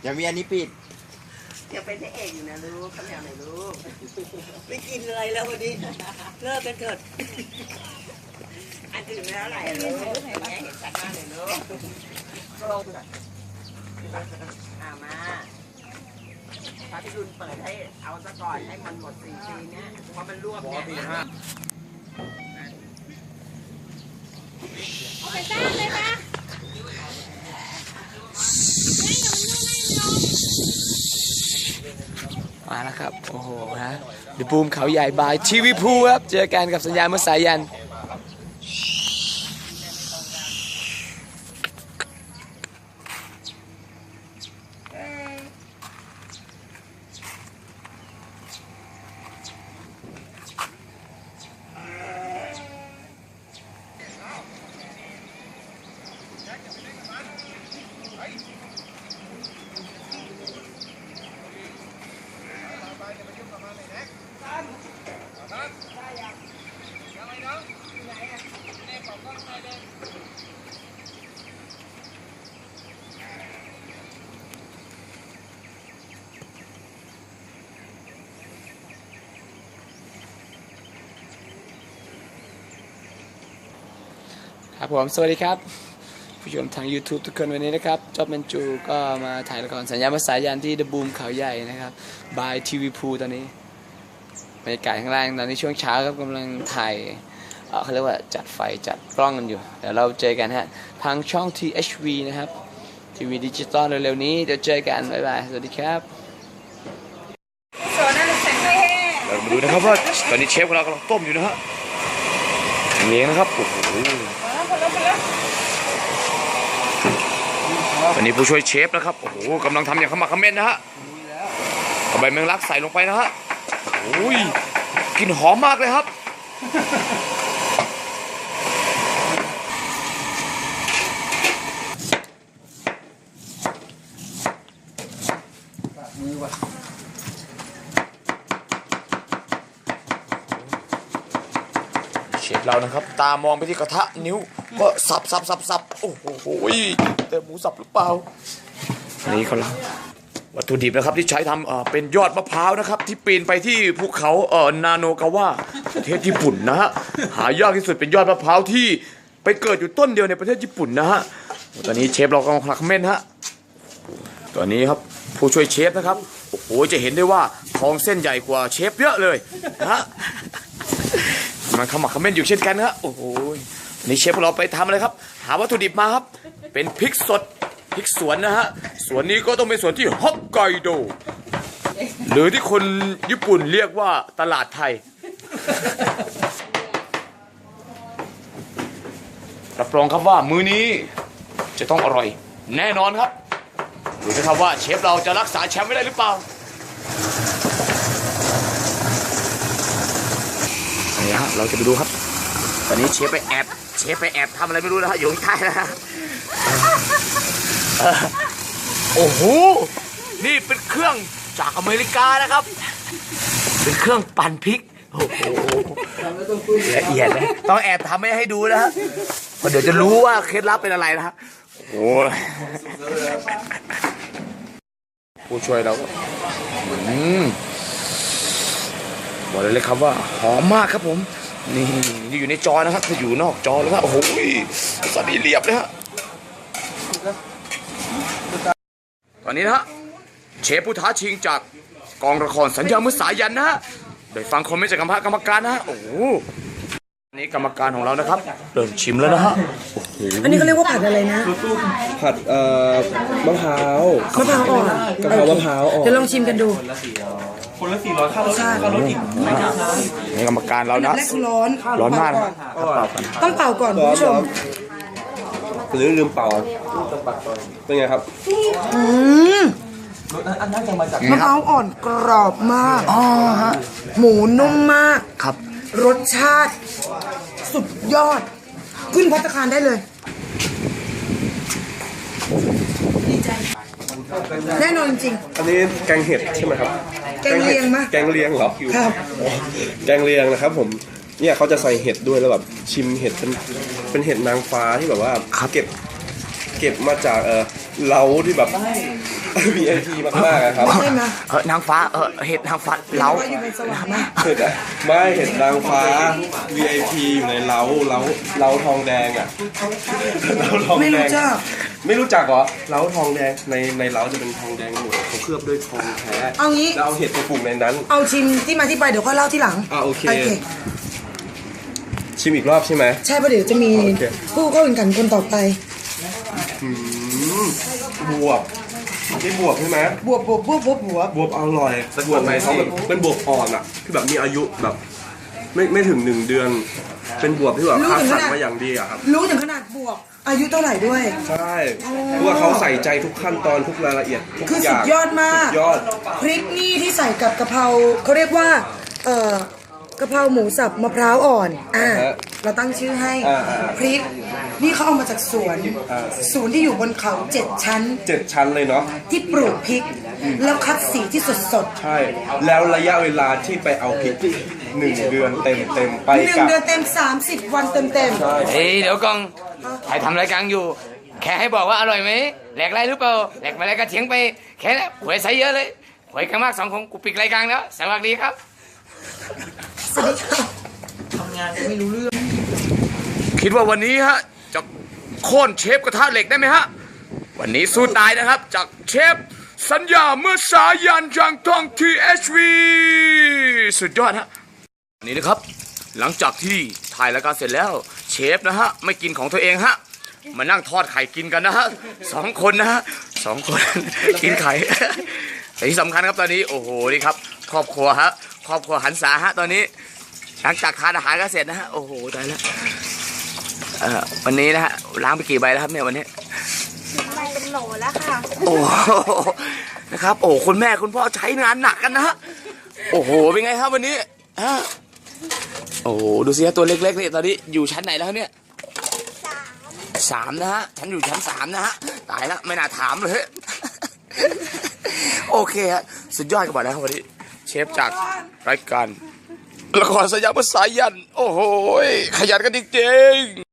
เดี๋ยวมีอันนี้ปิดยังเป็นพระเอกอยู่นะลูกข้าวเหนียวหน่อยลูกไม่กินอะไรแล้ววันนี้เลิกกันเถิดอันอื่นไม่เท่าไหร่ลูกเห็นไหมเห็นชัดมากเลยลูกเอามาพระพิรุณเปิดให้เอาซะก่อนให้มันหมดสี่ปีเนี้ยเพราะมันรวบเนี่ย มาแล้วครับ โอ้โหฮะเดบูมเขาใหญ่บายทีวีพูครับ เจอกันกับสัญญาณเมื่อสายยัน ผมสวัสดีครับ ผู้ชมทาง YouTube ทุกคนวันนี้นะครับจอบเมนจูก็มาถ่ายละครสัญญาภาษายันที่เดอะบูมเขาใหญ่นะครับบายทีวีพูตอนนี้บรรยากาศข้างล่างตอนนี้ช่วงเช้าครับกำลังถ่ายเอ่อเขาเรียกว่าจัดไฟจัดกล้องกันอยู่ เดี๋ยวเราเจอกันฮะ ทางช่อง THV นะครับทีวีดิจิตอลเร็วๆนี้เดี๋ยวเจอกัน บ๊ายบาย สวัสดีครับเรามาดูนะครับว่าตอนนี้เชฟของเรากำลังต้มอยู่นะฮะเลี้ยงนะครับโอ้โห ตอนนี้ผู้ช่วยเชฟนะครับ โอ้โหกำลังทำอย่างขมักขม้นนะฮะเอาใบแมงลักใส่ลงไปนะฮะโอ้ยกลิ่นหอมมากเลยครับเชฟเรานะครับ ตามองไปที่กระทะนิ้ว ก็สับสับสับสับ โอ้โหแต่หมูสับหรือเปล่าอันนี้เขาละวัตถุดิบนะครับที่ใช้ทำเอ่อเป็นยอดมะพร้าวนะครับ ที่ปีนไปที่ภูเขาเอ่อนาโนกาวะประเทศญี่ปุ่นนะฮะหายากที่สุดเป็นยอดมะพร้าวที่ไปเกิดอยู่ต้นเดียวในประเทศญี่ปุ่นนะฮะตอนนี้เชฟเรากำลังคลักเม่นฮะตอนนี้ครับผู้ช่วยเชฟนะครับโอ้โหจะเห็นได้ว่าทองเส้นใหญ่กว่าเชฟเยอะเลยนะฮะมันขมักเขม้นอยู่เช่นกันครับโอ้โหวั นนี้เชฟของเราไปทำอะไรครับ หาวัตถุดิบมาครับ เป็นพริกสดพริกสวนนะฮะสวนนี้ก็ต้องเป็นสวนที่ฮอกไกโด หรือที่คนญี่ปุ่นเรียกว่าตลาดไทยรับรองครับว่ามื้อนี้จะต้องอร่อย แน่นอนครับดูนะครับว่าเชฟเราจะรักษาแชมป์ไว้ได้หรือเปล่านี่ฮะเราจะไปดูครับ ตอนนี้เชฟไปแอบ เชฟไปแอบทำอะไรไม่รู้นะฮะอยู่ข้างใต้นะฮะเออโอ้โห นี่เป็นเครื่องจากอเมริกานะครับ เป็นเครื่องปั่นพริก โอ้โหละเอียดเลยต้องแอบทำให้ให้ดูนะฮะเพราะเดี๋ยวจะรู้ว่าเคล็ดลับเป็นอะไรนะฮะโอ้ยผู้ช่วยเราก็อืมบอกเลยเลยครับว่าหอมมากครับผม นี่นี่อยู่ในจอนะครับถ้าอยู่นอกจอเลยครับโอ้โหสันนี่เรียบเลยฮะตอนนี้นะฮะเชฟผู้ท้าชิงจากกองละครสัญญามือสายันนะฮะได้ฟังคอมเมนต์จากกรรมการนะฮะโอ้โหอันนี้กรรมการของเรานะครับเริ่มชิมแล้วนะฮะอันนี้เขาเรียกว่าผัดอะไรนะ ผัดเอ่อมะพร้าวมะพร้าวอ่อนกะเพรามะพร้าวอ่อนเดี๋ยวลองชิมกันดู นี่กรรมการเราอันดันะ บแรกคือร้อนร้อนมากเป่นะต้องเป่าก่อนคุณผู้ชมหรือลืมเป่าเป็นไงครับมะพร้าวอ่อนกรอบมากหมูนุ่มมาก ครับ รสชาติ สุดยอด ขึ้นพัตตาคารได้เลย แน่นอนจริง อันนี้แกงเห็ดใช่ไหมครับแกงเลียงมะแกงเลียงเหรอครับ แกงเลียงนะครับผมเนี่ยเขาจะใส่เห็ดด้วยแล้วแบบชิมเห็ดเป็นเป็นเห็ดนางฟ้าที่แบบว่าเก็บเก็บมาจากเออเล้าที่แบบ VIP มากๆอะครับใช่ไหมเออนางฟ้าเออเห็ดนางฟ้าเล้าว่าอยู่เป็นสวรรค์ไหมเห็ดอะไม่เห็ดนางฟ้า VIP อยู่ในเล้าเล้าเล้าทองแดงอะเล้าทองไม่แดรู้งจักไม่รู้จักเหรอเล้าทองแดงในในเล้าจะเป็นทองแดงหมดเขาเคลือบด้วยทองแท้เอางี้แล้วเอาเห็ดไปปลูกในนั้น เอาชิมที่มาที่ไปเดี๋ยวค่อยเล่าที่หลังอะโอเคชิมอีกรอบใช่ไหมใช่เพราะเดี๋ยวจะมีโอเคผู้เข้าแข่งขันคนต่อไปอืมบวบ นี่บวบใช่ไหมบวบบวบบวบบวบบวบบวบอร่อยบวบไหนเขาแบบเป็นบวบอ่อนอะที่แบบมีอายุแบบ ไม่ไม่ถึงหนึ่งเดือน เป็นบวบที่แบบคัดสรรมาอย่างดีอะครับ รู้ถึงขนาดบวบอายุเท่าไหร่ด้วย ใช่เพราะว่าเขาใส่ใจทุกขั้นตอนทุกรายละเอียดทุกคืออสุย่าดงยอดมากสุดยอด พริกนี่ที่ใส่กับกะเพราเขาเรียกว่าเอ่อกะเพราหมูสับมะพร้าวอ่อนอ่าอ่าฮะ เราตั้งชื่อให้อ่าอ่าอ่า พริก นี่เขาเอามาจากสวนอ่าสวนที่อยู่บนเขาเจ็ดชั้นเจ็ดชั้นเลยเนาะที่ปลูกพริก แล้วคัดสีที่สดสดใช่ แล้วระยะเวลาที่ไปเอาพริกหนึ่งเดือนเต็มเต็มๆไปๆหนึ่งกับ เดือนเต็ม 30 วันเต็มเต็มๆ เฮ้ยเดี๋ยวกองใครทำรายการอยู่ แค่ให้บอกว่าอร่อยไหมแหลกไรหรือเปล่าแหลกมาแล้วก็เถียงไป แค่นั้นหวยใส่เยอะเลยหวยกันมากสองคนกูปิดรายการแล้วสวัสดีครับสวัสดีค่ะทำงานไม่รู้เรื่อง คิดว่าวันนี้ฮะจะโค่นเชฟกระทะเหล็กได้ไหมฮะ วันนี้สู้ตายนะครับ จากเชฟสัญญาเมื่อสายันจังทองทีเอชวีสุดยอดฮะวันนี้นะครับ หลังจากที่ถ่ายรายการเสร็จแล้วเชฟนะฮะไม่กินของตัวเองฮะมานั่งทอดไข่กินกันนะฮะสองคนนะฮะสองคนกินไข่แต่ที่สำคัญครับตอนนี้โอ้โหนี่ครับ ครอบครัวฮะครอบครัวหันษาฮะตอนนี้ หลังจากทานอาหารกันเสร็จนะฮะโอ้โหตายแล้ว เอ่อวันนี้นะฮะล้างไปกี่ใบแล้วครับเนี่ยวันนี้ไปเป็นโหลแล้วค่ะ โอ้โหนะครับ โอ้คุณแม่คุณพ่อใช้งานหนักกันนะฮะโอ้โหเป็นไงครับวันนี้ฮะโอ้โหดูสิฮะตัวเล็กๆนี่ตอนนี้อยู่ชั้นไหนแล้วครับเนี่ยสามนะฮะฉันอยู่ชั้นสามนะฮะตายแล้วไม่น่าถามเลย โอเคฮะสุดยอดกันหมดแล้วครับวันนี้ เชฟจากรายการละครสยามภาษายัน โอ้โหขยันกันจริงๆ